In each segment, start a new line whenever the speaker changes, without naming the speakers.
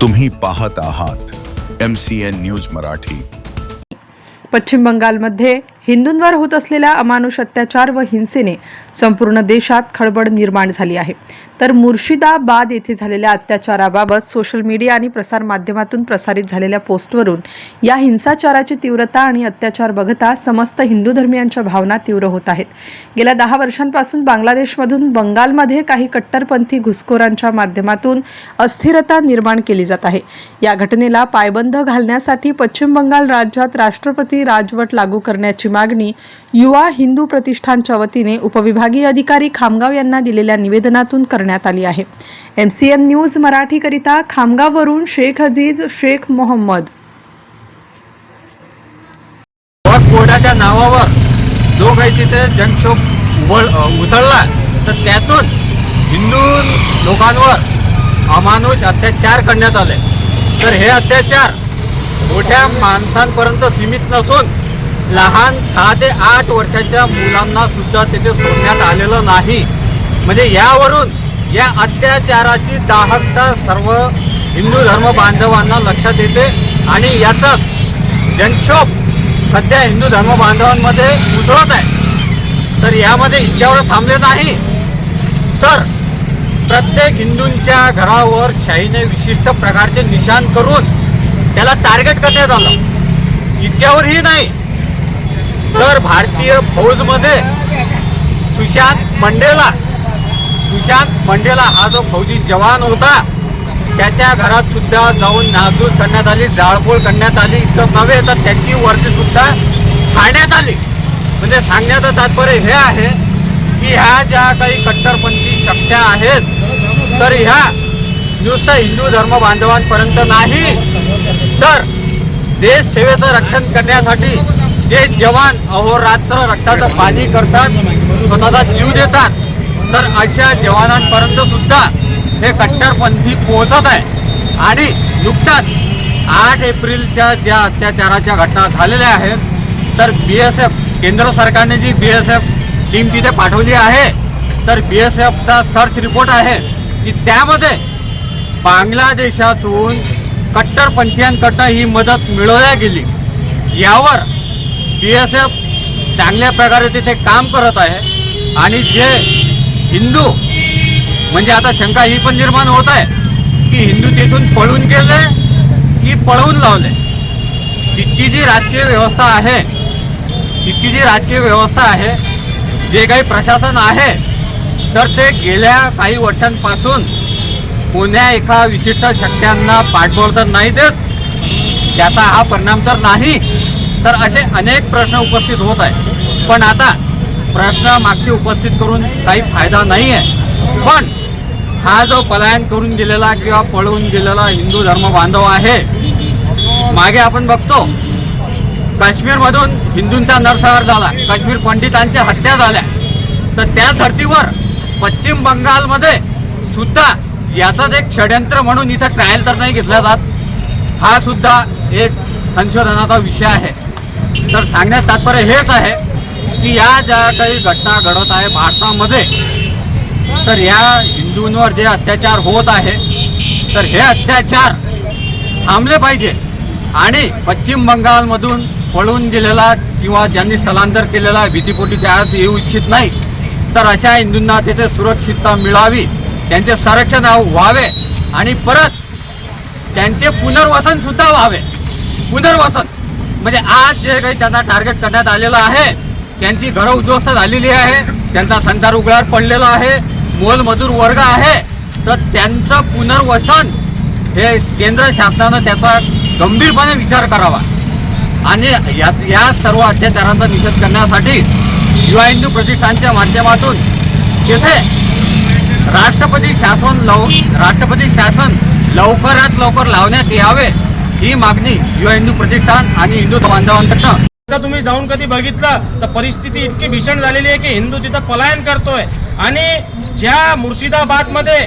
तुम्ही पाहत आहात M C N news Marathi.
पश्चिम बंगालमध्ये हिंदूंवर होत असलेल्या अमानुष अत्याचार व हिंसेने संपूर्ण देशात खळबळ निर्माण झाली आहे. तर मुर्शिदाबाद येथे झालेल्या अत्याचाराबाबत सोशल मीडिया आणि प्रसारमाध्यमातून प्रसारित झालेल्या पोस्टवरून या हिंसाचाराची तीव्रता आणि अत्याचार बघता समस्त हिंदू धर्मियांच्या भावना तीव्र होत आहेत. गेल्या दहा वर्षांपासून बांगलादेशमधून बंगालमध्ये काही कट्टरपंथी घुसखोरांच्या माध्यमातून अस्थिरता निर्माण केली जात आहे. या घटनेला पायबंद घालण्यासाठी पश्चिम बंगाल राज्यात राष्ट्रपती राजवट लागू करण्याची मागणी युवा हिंदू प्रतिष्ठानच्या वतीने उपविभागीय अधिकारी खामगाव यांना दिलेल्या निवेदनातून करण्यात आली आहे. एम सी एमसीएन न्यूज मराठीकरिता खामगाववरून शेख अजीज शेख मोहम्मद.
वक्फ बोर्डाच्या नावावर जो काही तिथे जनक्षोभ उभळ उसळला तर त्यातून हिंदू लोकांवर अमानुष अत्याचार करण्यात आले. तर हे अत्याचार मोठ्या माणसांपर्यंत सीमित नसून लहान सहा ते आठ वर्षाच्या मुलांना सुद्धा तिथे सोडण्यात आलेलं नाही. म्हणजे यावरून या अत्याचाराची दाहकता सर्व हिंदू धर्म बांधवांना लक्षात येते आणि याचाच जनक्षोभ सध्या हिंदू धर्म बांधवांमध्ये उतरत आहे. तर यामध्ये इतक्यावर थांबले नाही. तर प्रत्येक हिंदूंच्या घरावर शाहीने विशिष्ट प्रकारचे निशाण करून त्याला टार्गेट करण्यात आलं. इतक्यावरही नाही. तर भारतीय फौजमध्ये सुशांत मंडेला सुशांत मंडेला हा जो फौजी जवान होता त्याच्या घरात सुद्धा जाऊन नासधूस करण्यात आली जाळपोळ करण्यात आली इतकं नव्हे तर त्याची वरती सुद्धा खाण्यात आली. म्हणजे सांगण्याचं तात्पर्य हे आहे की ह्या ज्या काही कट्टरपंथी शक्त्या आहेत तर ह्या नुसतं हिंदू धर्म बांधवांपर्यंत नाही तर देश सेवेचं रक्षण करण्यासाठी जे जवान अहोरात्र रक्ताचं पाणी करतात स्वतःचा जीव देतात तर अशा जवानांपर्यंत सुद्धा हे कट्टरपंथी पोहोचत आहे. आणि नुकताच आठ एप्रिलच्या ज्या अत्याचाराच्या घटना झालेल्या आहेत तर बी एस एफ केंद्र सरकारने जी बी एस एफ टीम तिथे पाठवली आहे तर बी एस एफचा सर्च रिपोर्ट आहे की त्यामध्ये बांगलादेशातून कट्टरपंथीयांकडनं ही मदत मिळवल्या गेली. यावर बी एस एफ चांगल्या प्रकारे तिथे काम करत आहे. आणि जे हिंदू म्हणजे आता शंका ही पण निर्माण होत आहे की हिंदू तिथून पळून गेले की पळवून लावले? तिथची जी राजकीय व्यवस्था आहे तिथची जी राजकीय व्यवस्था आहे जे काही प्रशासन आहे तर ते गेल्या काही वर्षांपासून कोण्या एका विशिष्ट शक्त्यांना पाठबळ तर नाही देत त्याचा हा परिणाम तर नाही. तर असे अनेक प्रश्न उपस्थित होत आहे पण आता प्रश्न मागचे उपस्थित करून काही फायदा नाही आहे पण हा जो पलायन करून गेलेला किंवा पळून गेलेला हिंदू धर्म बांधव आहे मागे आपण बघतो काश्मीरमधून हिंदूंचा नरसंहार झाला काश्मीर पंडितांच्या हत्या झाल्या. तर त्या धर्तीवर पश्चिम बंगालमध्ये सुद्धा याचाच एक षडयंत्र म्हणून इथं ट्रायल तर नाही घेतला जात. हा सुद्धा एक संशोधनाचा विषय आहे. तर सांगण्यात तात्पर्य हेच आहे की या ज्या काही घटना घडत आहे भारतामध्ये तर या हिंदूंवर जे अत्याचार होत आहे तर हे अत्याचार थांबले पाहिजे. आणि पश्चिम बंगालमधून पळून गेलेला किंवा ज्यांनी स्थलांतर केलेला भीतीपोटी त्यात येऊ इच्छित नाही तर अशा हिंदूंना तिथे सुरक्षितता मिळावी त्यांचे संरक्षण व्हावे आणि परत त्यांचे पुनर्वसन सुद्धा व्हावे. पुनर्वसन. म्हणजे आज जे काही त्यांना टार्गेट करण्यात आलेलं आहे त्यांची घरं उद्ध्वस्त झालेली आहे त्यांचा संसार उघड्यावर पडलेला आहे मोलमजूर वर्ग आहे तर त्यांचं पुनर्वसन हे केंद्र शासनानं त्याचा गंभीरपणे विचार करावा. आणि या या सर्व अत्याचारांचा निषेध करण्यासाठी युवा हिंदू प्रतिष्ठानच्या माध्यमातून येथे राष्ट्रपती शासन लव राष्ट्रपती शासन लवकरात लवकर लावण्यात यावे. ही मागणी युवा हिंदू प्रतिष्ठान आणि हिंदू बांधवांकडनं
आता तुम्ही जाऊन कधी बघितलं तर परिस्थिती इतकी भीषण झालेली आहे की हिंदू तिथं पलायन करतोय. आणि ज्या मुर्शिदाबादमध्ये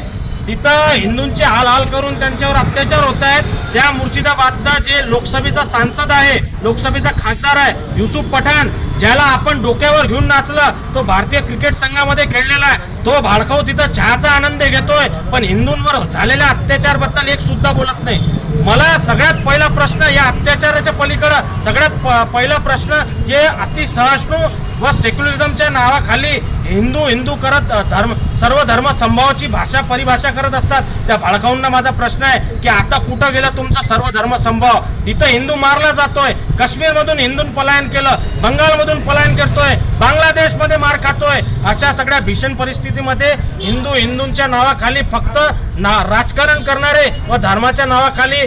तिथं हिंदूंचे हाल हाल करून त्यांच्यावर अत्याचार होत आहेत त्या मुर्शिदाबादचा जे लोकसभेचा सांसद आहे लोकसभेचा खासदार आहे युसुफ पठाण ज्याला आपण डोक्यावर घेऊन नाचलं तो भारतीय क्रिकेट संघामध्ये खेळलेला आहे. तो भाडखाऊ तिथं चहाचा आनंद घेतोय पण हिंदूंवर झालेल्या अत्याचारबद्दल एक सुद्धा बोलत नाही. मला सगळ्यात पहिला प्रश्न या अत्याचाराच्या पलीकडं सगळ्यात पहिला प्रश्न जे अतिसहिष्णू व सेक्युलरिझमच्या नावाखाली हिंदू हिंदू करत धर्म सर्व धर्म संभावाची भाषा परिभाषा करत असतात. त्या भाडकाऊंना माझा प्रश्न आहे की आता कुठं गेला तुमचा सर्व धर्म संभाव? तिथं हिंदू मारला जातोय. काश्मीरमधून हिंदून पलायन केलं बंगालमधून पलायन करतोय. बांगलादेशमध्ये मार खात अशा सगळ्या भीषण परिस्थितीमध्ये हिंदू हिंदूंच्या नावाखाली फक्त ना राजकारण करणारे व धर्माच्या नावाखाली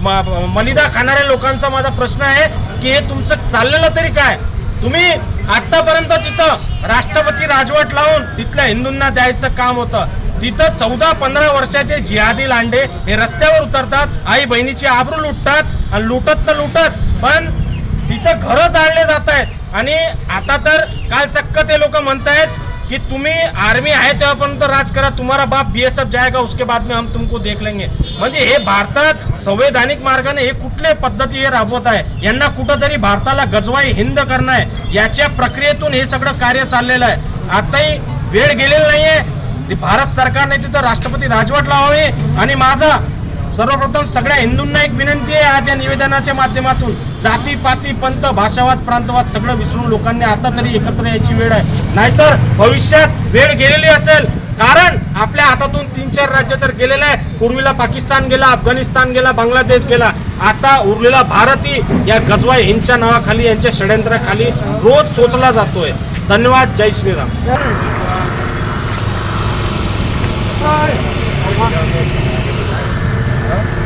म- मलिदा खाणाऱ्या लोकांचा माझा प्रश्न आहे की हे तुमचं चाललेलं तरी काय? तुम्ही आतापर्यंत तिथं राष्ट्रपती राजवट लावून तिथल्या हिंदूंना द्यायचं काम होतं. तिथं चौदा पंधरा वर्षाचे जिहादी लांडे हे रस्त्यावर उतरतात आई बहिणीची आबरू लुटतात आणि लुटत तर लुटत पण तिथं घरं जाळले जात आहेत. आणि आता तर काल चक्क ते लोक म्हणतायत कि तुम्ही आर्मी आहे तेव्हापर्यंत राज करा तुम्हारा बाप बीएसएफ जाएगा उसके बाद में हम तुमको देख लेंगे. म्हणजे हे भारतात संवैधानिक मार्गाने हे कुठले पद्धती हे राबवत आहे? यांना कुठंतरी भारताला गजवाई हिंद करणं आहे. याच्या प्रक्रियेतून हे सगळं कार्य चाललेलं आहे. आताही वेळ गेलेला नाहीये. भारत सरकारने तिथं राष्ट्रपती राजवट लावावी आणि माझा सर्वप्रथम सगळ्या हिंदूंना एक विनंती आहे आज या निवेदनाच्या माध्यमातून जाती पाती पंत भाषावाद प्रांतवाद सगळं विसरून लोकांनी आता तरी एकत्र यायची वेळ आहे. नाहीतर भविष्यात वेळ गेलेली असेल. कारण आपल्या हातातून तीन चार राज्य तर गेलेलं आहे. पूर्वीला पाकिस्तान गेला अफगाणिस्तान गेला बांगलादेश गेला. आता उरलेला भारतही या गजवाई हिंदच्या नावाखाली यांच्या षडयंत्राखाली रोज सोचला जातोय. धन्यवाद. जय श्रीराम. Huh?